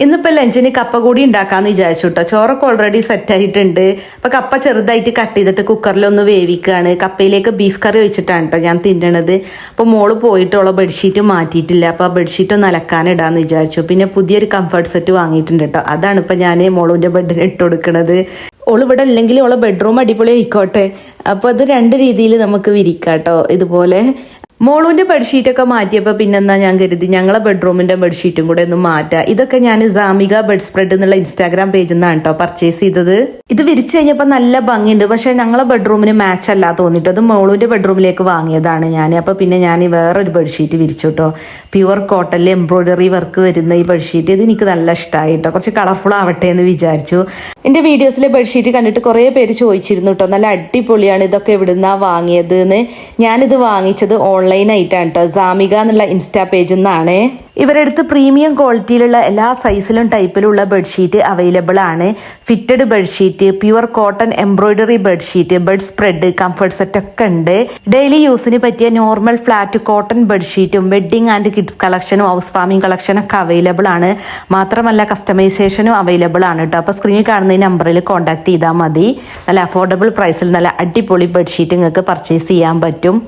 ഇന്നിപ്പോൾ ലഞ്ചിന് കപ്പ കൂടി ഉണ്ടാക്കാമെന്ന് വിചാരിച്ചു കേട്ടോ ചോറൊക്കെ ഓൾറെഡി സെറ്റ് ആയിട്ടുണ്ട്. അപ്പൊ കപ്പ ചെറുതായിട്ട് കട്ട് ചെയ്തിട്ട് കുക്കറിലൊന്ന് വേവിക്കുകയാണ് കപ്പയിലേക്ക് ബീഫ് കറി വെച്ചിട്ടാണ് കേട്ടോ ഞാൻ തിന്നണത്. അപ്പോൾ മോൾ പോയിട്ടുള്ള ബെഡ്ഷീറ്റ് മാറ്റിയിട്ടില്ല. അപ്പോൾ ആ ബെഡ്ഷീറ്റ് ഒന്ന് അലക്കാനിടാന്ന് വിചാരിച്ചു. പിന്നെ പുതിയൊരു കംഫർട്ട് സെറ്റ് വാങ്ങിയിട്ടുണ്ട് കേട്ടോ അതാണ് ഇപ്പം ഞാൻ മോളുവിന്റെ ബെഡിന് ഇട്ട് കൊടുക്കുന്നത് ഓളിവിടെ അല്ലെങ്കിൽ ഓളെ ബെഡ്റൂം അടിപൊളി ആയിക്കോട്ടെ അപ്പോൾ അത് രണ്ട് രീതിയിൽ നമുക്ക് വിരിക്കാം കേട്ടോ ഇതുപോലെ മോളൂന്റെ ബെഡ്ഷീറ്റൊക്കെ മാറ്റിയപ്പോൾ പിന്നെന്താ ഞാൻ കരുതി ഞങ്ങളെ ബെഡ്റൂമിന്റെ ബെഡ്ഷീറ്റും കൂടെ ഒന്ന് മാറ്റാം. ഇതൊക്കെ ഞാൻ സാമിക ബെഡ് സ്പ്രെഡ് എന്നുള്ള ഇൻസ്റ്റാഗ്രാം പേജിൽ നിന്നാണ് കേട്ടോ പർച്ചേസ് ചെയ്തത്. ഇത് വിരിച്ചു കഴിഞ്ഞപ്പോൾ നല്ല ഭംഗിയുണ്ട്. പക്ഷേ ഞങ്ങളെ ബെഡ്റൂമിന് മാച്ച് അല്ല തോന്നിയിട്ട് അത് മോളൂന്റെ ബെഡ്റൂമിലേക്ക് വാങ്ങിയതാണ് ഞാൻ അപ്പോൾ പിന്നെ ഞാൻ ഈ വേറൊരു ബെഡ്ഷീറ്റ് വിരിച്ചു കേട്ടോ പ്യുവർ കോട്ടണിൽ എംബ്രോയ്ഡറി വർക്ക് വരുന്ന ഈ ബെഡ്ഷീറ്റ് ഇത് എനിക്ക് നല്ല ഇഷ്ടമായി കേട്ടോ കുറച്ച് കളർഫുൾ ആവട്ടെ എന്ന് വിചാരിച്ചു. എന്റെ വീഡിയോസിലെ ബെഡ്ഷീറ്റ് കണ്ടിട്ട് കുറേ പേര് ചോദിച്ചിരുന്നു കേട്ടോ നല്ല അടിപൊളിയാണ് ഇതൊക്കെ എവിടുന്നാ വാങ്ങിയത് എന്ന് ഞാനിത് വാങ്ങിച്ചത് ഓൺലൈൻ ആയിട്ടാണ് കേട്ടോ സാമിക എന്നുള്ള ഇൻസ്റ്റാ പേജിൽ നിന്നാണ് ഇവരടുത്ത് പ്രീമിയം ക്വാളിറ്റിയിലുള്ള എല്ലാ സൈസിലും ടൈപ്പിലുള്ള ബെഡ്ഷീറ്റ് അവൈലബിൾ ആണ്. Fitted bedsheet pure cotton embroidery bedsheet bed spread comfort set ഒക്കെ ഉണ്ട്. ഡെയിലി യൂസിന് പറ്റിയ നോർമൽ ഫ്ലാറ്റ് കോട്ടൺ ബെഡ്ഷീറ്റും വെഡ്ഡിംഗ് ആൻഡ് കിഡ്സ് കളക്ഷനും ഹൗസ് ഫാമിംഗ് കളക്ഷനും ഒക്കെ അവൈലബിൾ ആണ്. മാത്രമല്ല കസ്റ്റമൈസേഷനും അവൈലബിൾ ആണ് കേട്ടോ അപ്പോൾ സ്ക്രീനിൽ കാണുന്ന ഈ നമ്പറിൽ കോൺടാക്ട് ചെയ്താൽ മതി. നല്ല അഫോർഡബിൾ പ്രൈസിൽ നല്ല അടിപൊളി ബെഡ്ഷീറ്റ് നിങ്ങൾക്ക് പർച്ചേസ് ചെയ്യാൻ പറ്റും.